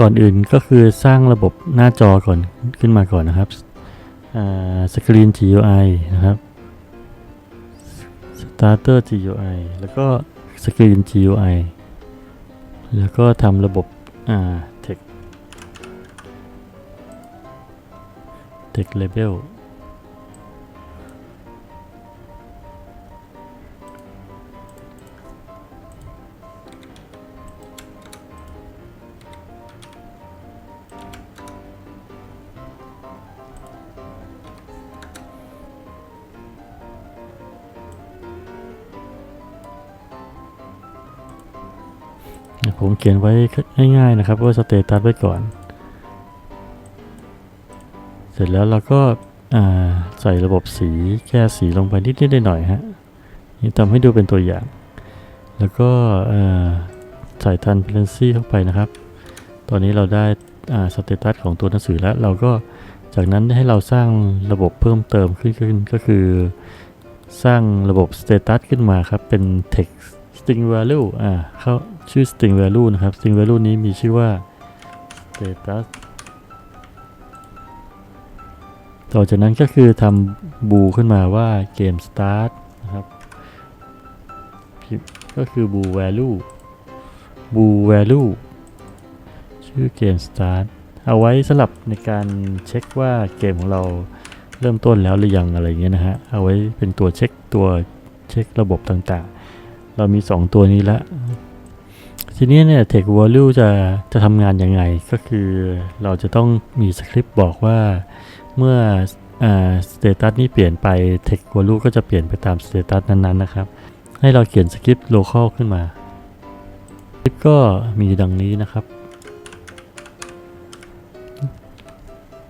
ก่อนอื่นก็คือสร้างระบบหน้าจอก่อนขึ้นมาก่อนนะครับสกรีน GUI นะครับ Starter GUI แล้วก็สกรีน GUI แล้วก็ทำระบบอ่า Text Text Label ผมเขียนไว้ง่ายๆนะครับว่าสเตตัสไว้ก่อน เสร็จแล้วเราก็ใส่ระบบสีแก้สีลงไปนิดๆหน่อยๆฮะนี่ทำให้ดูเป็นตัวอย่าง แล้วก็ใส่ทันเพลนซี่เข้าไปนะครับ ตอนนี้เราได้สเตตัสของตัวหนังสือแล้ว เราก็จากนั้นให้เราสร้างระบบเพิ่มเติมขึ้นขึ้นก็คือสร้างระบบ status ขึ้นมาครับ เป็น text string value อ่าเข้า ชื่อ string value นะครับ string value นี้มีชื่อว่า status ต่อจากนั้นก็คือทำบูขึ้นมาว่าเกม start นะครับ ก็คือบู value บู value ชื่อเกม start เอาไว้สำหรับในการเช็คว่าเกมของเราเริ่มต้นแล้วหรือยังอะไรเงี้ยนะฮะ เอาไว้เป็นตัวเช็คตัวเช็คระบบต่างๆ เรามี 2 ตัวนี้แล้ว ทีนี้เนี่ย Text Value จะจะทำงานยังไง ก็คือเราจะต้องมีสคริปต์บอกว่าเมื่อสเตตัสนี้เปลี่ยนไป Text Value ก็จะเปลี่ยนไปตามสเตตัสนั้นๆนะครับ ให้เราเขียนสคริปต์ local ขึ้นมาสคริปต์ก็มีดังนี้นะครับ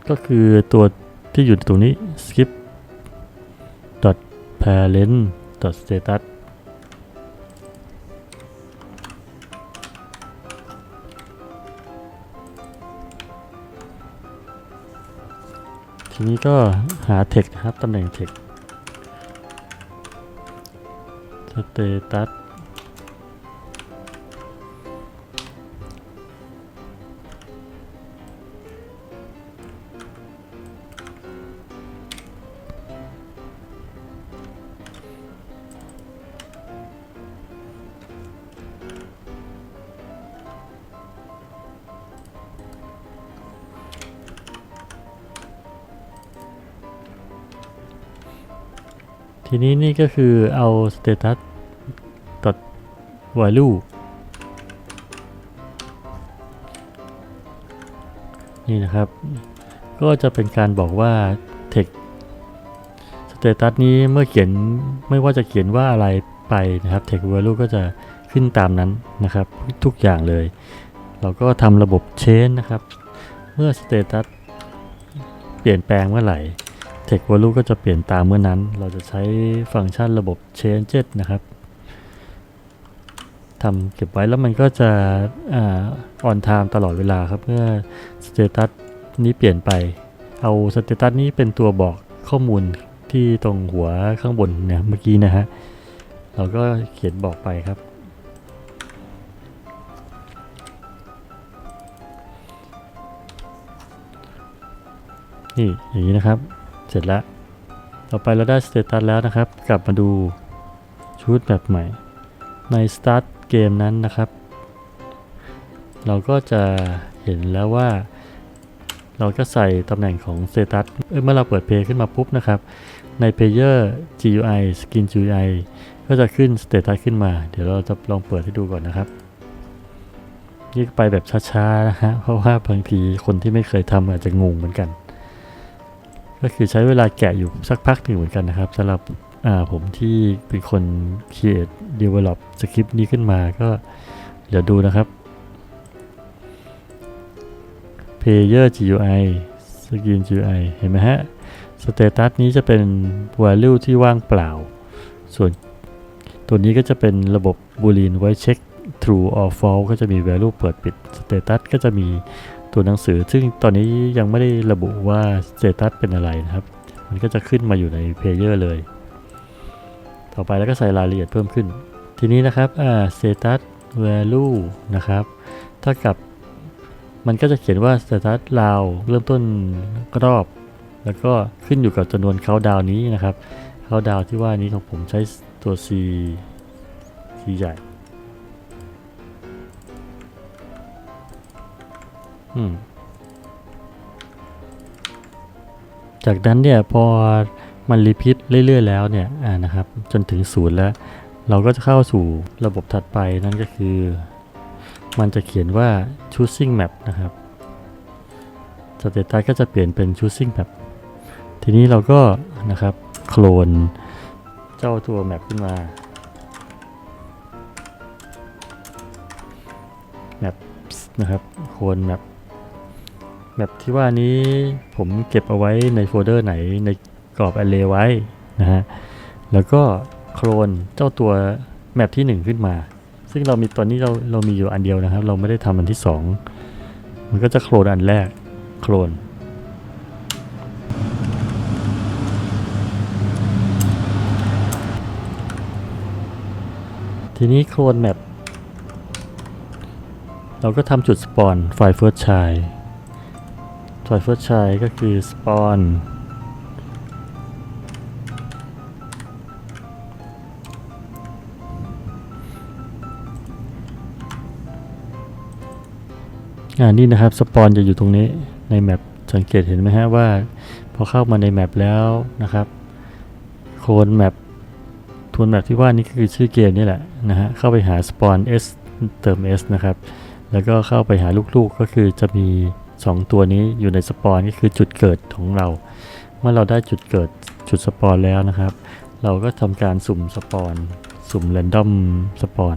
ก็คือตัวที่อยู่ตรงนี้ skip parent status ทีนี้ก็หาเทคครับตำแหน่งเทคสเตตัส ทีนี้นี่ก็คือเอา status value นี่นะครับ ก็จะเป็นการบอกว่า text status นี้เมื่อเขียนไม่ว่าจะเขียนว่าอะไรไปนะครับ text value ก็จะขึ้นตามนั้นนะครับ ทุกอย่างเลย เราก็ทำระบบ change นะครับ เมื่อ status เปลี่ยนแปลงเมื่อไหร่ text value ก็จะเปลี่ยนตามเมื่อนั้น เราจะใช้ฟังก์ชันระบบ change นะครับทำเก็บไว้แล้วมันก็จะอ on time ตลอดเวลาครับเมื่อ status นี้เปลี่ยนไป เอา status นี้เป็นตัวบอกข้อมูลที่ตรงหัวข้างบนเนี่ยเมื่อกี้นะฮะ เราก็เขียนบอกไปครับ นี่อย่างนี้นะครับ เสร็จแล้ว ต่อไปเราได้ status แล้วนะครับ กลับมาดูชุดแบบใหม่ ใน start เกมนั้นนะครับ เราก็จะเห็นแล้วว่า เราก็ใส่ตำแหน่งของ status เมื่อเราเปิดเพลงขึ้นมาปุ๊บนะครับ ใน player GUI skin GUI ก็จะขึ้น status ขึ้นมา เดี๋ยวเราจะลองเปิดให้ดูก่อนนะครับนี่ไปแบบช้าๆนะฮะเพราะว่าบางทีคนที่ไม่เคยทำอาจจะงงเหมือนกัน ก็คือใช้เวลาแกะอยู่สักพักหนึ่งเหมือนกันนะครับสำหรับผมที่เป็นคน create develop สคริปต์นี้ขึ้นมาก็เดี๋ยวดูนะครับ player GUI screen GUI เห็นไหมฮะ status นี้จะเป็น value ที่ว่างเปล่า ส่วนตัวนี้ก็จะเป็นระบบ boolean ไว้เช็ค true or false ก็จะมี value เปิดปิด status ก็จะมี ตัวหนังสือ ซึ่งตอนนี้ยังไม่ได้ระบุว่า status เป็นอะไรนะครับ มันก็จะขึ้นมาอยู่ใน player เลย ต่อไปแล้วก็ใส่รายละเอียดเพิ่มขึ้น ทีนี้นะครับอ่า status value นะครับเท่ากับมันก็จะเขียนว่า status ลาวเริ่มต้นรอบ แล้วก็ขึ้นอยู่กับจำนวนเขาดาวนี้นะครับเขาดาวที่ว่านี้ของผมใช้ตัว C C ใหญ่ จากนั้นเนี่ยพอมันรีพีทเรื่อยๆแล้วเนี่ยอ่านะครับจนถึงศูนย์แล้ว เราก็จะเข้าสู่ระบบถัดไปนั่นก็คือ มันจะเขียนว่า choosing map นะครับสเตตัสก็จะเปลี่ยนเป็น choosing map ทีนี้เราก็นะครับโคลนเจ้าตัวแมปขึ้นมาแมปนะครับโคลนแมป แมปที่ว่านี้ผมเก็บเอาไว้ในโฟลเดอร์ไหนในกรอบ array ไว้นะฮะ แล้วก็โคลนเจ้าตัวแมปที่ 1 ขึ้นมา ซึ่งเรามีตอนนี้เราเรามีอยู่อันเดียวนะครับ เราไม่ได้ทำอันที่ 2 มันก็จะโคลนอันแรกโคลนทีนี้โคลนแมปเราก็ทำจุดสปอนไฟ ล์ first child ไฟล์ first child ก็คือสปอนอ่านี่นะครับสปอนจะอยู่ตรงนี้ในแมปสังเกตเห็นไหมฮะว่า พอเข้ามาในแมปแล้วนะครับ โคลนแมปทวนแบบที่ว่านี่ก็คือชื่อเกมนี่แหละนะฮะเข้าไปหา spawn s เติม s นะครับ แล้วก็เข้าไปหาลูกๆก็คือจะมี 2 ตัวนี้อยู่ในสปอนก็คือจุดเกิดของเรา เมื่อเราได้จุดเกิดจุดสปอนแล้วนะครับ เราก็ทำการสุ่มสปอนสุ่ม r รนดอมสปอน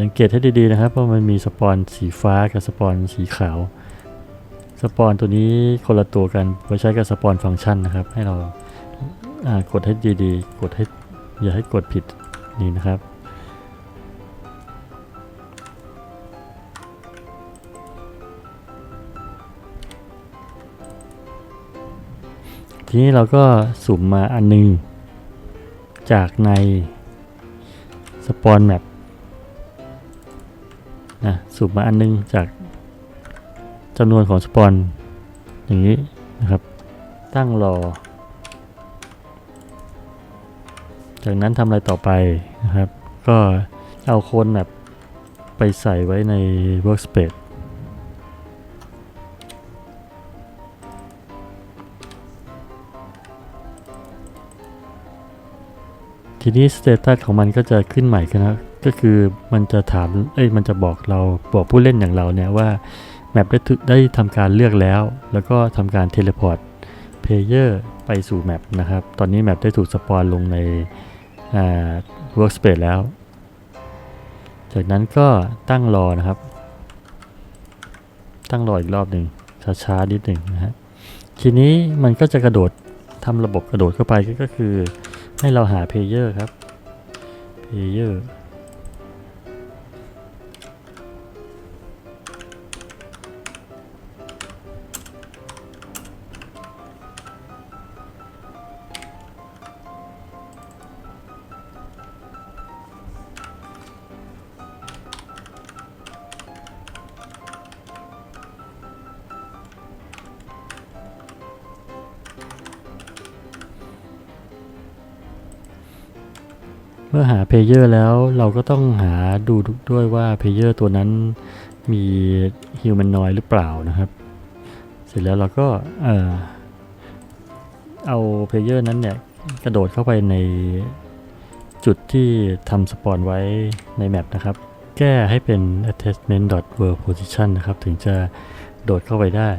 สังเกตให้ดีๆนะครับว่ามันมีสปอนสีฟ้ากับสปอนสีขาว สปอนตัวนี้คนละตัวกันไว้ใช้กับสปอนฟังก์ชันนะครับ ให้เรากดให้ดีๆ กดให้อย่าให้กดผิดนี่นะครับ ทีนี้เราก็สุ่มมาอันหนึง จากในสปอนแมปนะสุ่มมาอันนึงจาก จำนวนของสปอนอย่างนี้นะครับ ตั้งรอ จากนั้นทำอะไรต่อไปนะครับ ก็เอาโคนแบบไปใส่ไว้ใน workspace ทีนี้สเตตัสของมันก็จะขึ้นใหม่กันนะก็คือมันจะถาม เอ้ย มันจะบอกเรา บอกผู้เล่นอย่างเราเนี่ยว่า แมปได้ได้ทำการเลือกแล้ว แล้วก็ทำการเทเลพอร์ตเพลเยอร์ไปสู่แมปนะครับ ตอนนี้แมปได้ถูกสปอนลงในอ่า workspace แล้ว จากนั้นก็ตั้งรอนะครับ ตั้งรออีกรอบหนึ่งช้าๆนิดหนึ่งนะฮะทีนี้มันก็จะกระโดดทำระบบกระโดดเข้าไปก็ก็คือให้เราหาเพลเยอร์ครับเพลเยอร์ มื่อหาเพลเยอร์แล้วเราก็ต้องหาดูด้วยว่าเพลเยอร์ตัวนั้นมีฮิวแมนนอยหรือเปล่านะครับ เสร็จแล้วเราก็เออเอาเพลเยอร์นั้นเนี่ยกระโดดเข้าไปในจุดที่ทำสปอนไว้ในแมปนะครับ แก้ให้เป็น attachment world position นะครับ ถึงจะโดดเข้าไปได้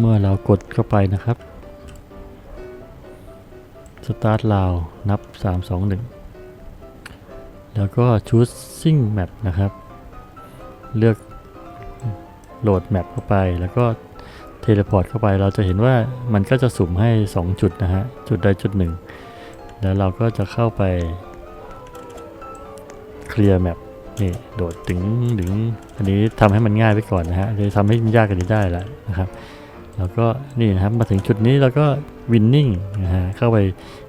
เมื่อเรากดเข้าไปนะครับ Start ลาวนับ 3 2 1 แล้วก็ Choosing Map นะครับ เลือกโหลดแมปเข้าไป แล้วก็เทเลพอร์ตเข้าไป เราจะเห็นว่ามันก็จะสุ่มให้ 2 จุดนะฮะ จุดใดจุดหนึ่ง แล้วเราก็จะเข้าไปเคลียร์แมปนี่โดดถึงถึงอันนี้ทำให้มันง่ายไปก่อนนะฮะจะทำให้มันยากกว่านี้ได้แล้วนะครับ แล้วก็นี่นะครับมาถึงจุดนี้เราก็วินนิ่งนะฮะเข้าไป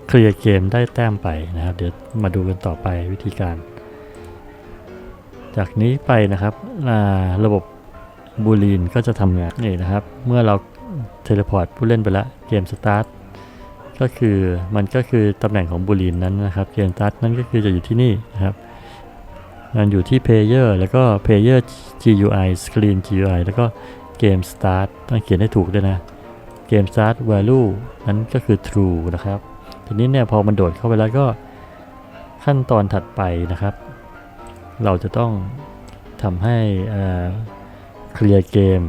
เคลียร์เกมได้แต้มไปนะครับ เดี๋ยวมาดูกันต่อไปวิธีการ จากนี้ไปนะครับระบบบูลีนก็จะทำงานนี่นะครับ เมื่อเราเทเลพอร์ตผู้เล่นไปแล้วเกมสตาร์ทก็คือมันก็คือตำแหน่งของบูลีนนั้นนะครับเกมสตาร์ทนั่นก็คือจะอยู่ที่นี่นะครับมันอยู่ที่ Player แล้วก็ Player GUI Screen GUI แล้วก็ เกม Start ต้องเขียนให้ถูกด้วยนะเกม Start Value นั้นก็คือ True นะครับ ทีนี้เนี่ยพอมันโดดเข้าไปแล้วก็ขั้นตอนถัดไปนะครับ เราจะต้องทำให้เคลียร์เกม